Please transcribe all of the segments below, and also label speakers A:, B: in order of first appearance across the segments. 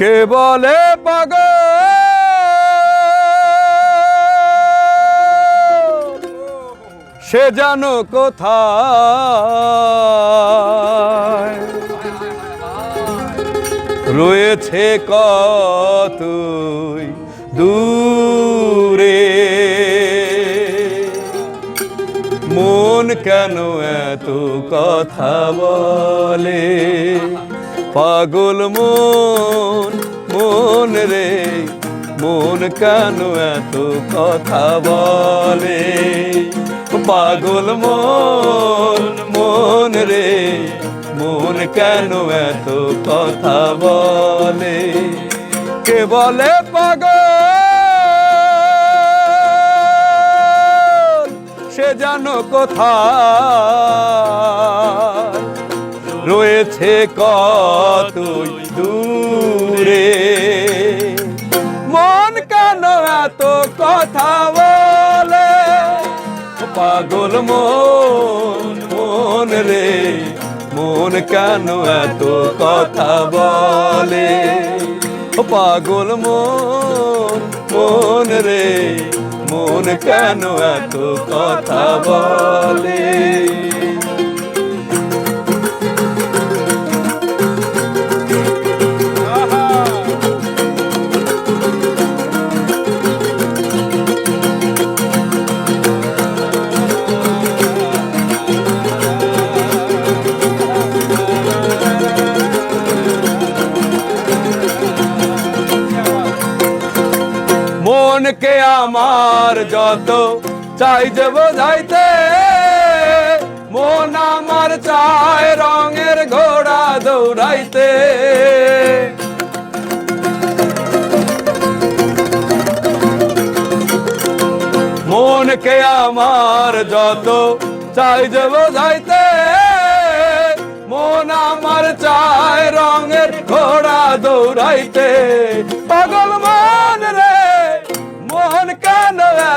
A: কে বলে পাগ সে জানো কোথায়? রয়েছে কতই দূরে? মন কেন এত কথা বলে? পাগল মন মন রে, মন কেন এত কথা বলে? পাগল মন মন রে, মন কেন এত কথা বলে? কে বলে পাগল? সে জানো কোথায়? রয়েছে কতই দূরে। মন কেন এত কথা বলে? পাগল মন মন রে, মন কেন এত কথা বলে? পাগল মন মন রে, মন কেন এত কথা বলে? মনকে আমার যত চাই যে বোঝাইতে, মন আমার চায় রঙের ঘোড়া দৌড়াইতে। মনকে আমার যত চাই যে বোঝাইতে, মন আমার চায় রঙের ঘোড়া দৌড়াইতে। পাগল মন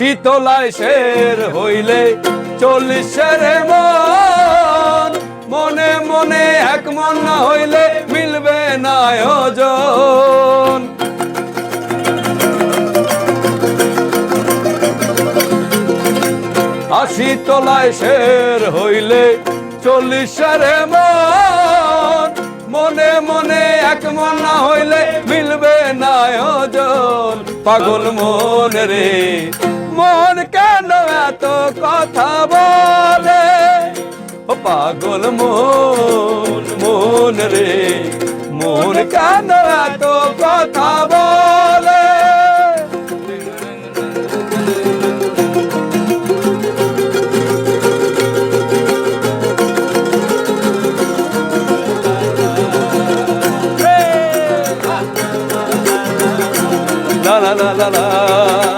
A: আশি তোলায় শের হইলে চল্লিশের মন। মনে মনে এক মন না হইলে মিলবে না ওজন আশি তোলায় শের হইলে চল্লিশের মন। মনে মনে এক মন না হইলে মিলবে না ওজন পাগল মন রে। মন কেন এত কথা বলে? ও পাগল মন মন রে, মন কেন এত কথা বলে? la la la la la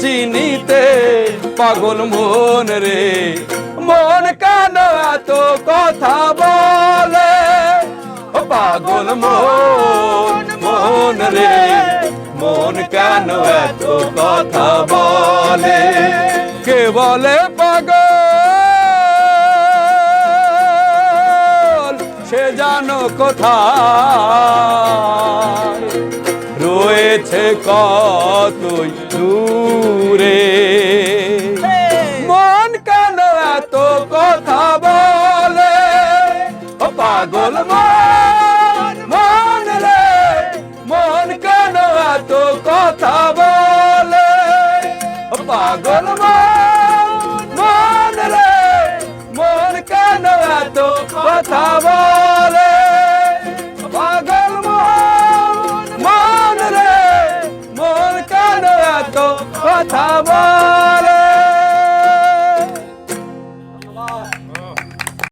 A: চিনিতে পাগল মন রে। মন কেন এত কথা বলে? পাগল মন মন রে। মন কেন এত কথা বলে? কে বলে পাগল? সে জানো কোথায়? রয়েছে কতই সুরে। মন কেন এত কথা বলে? ও পাগল মন রে। মন কেন এত কথা বলে? ও পাগল মন রে। মন কেন এত কথা বলে? মন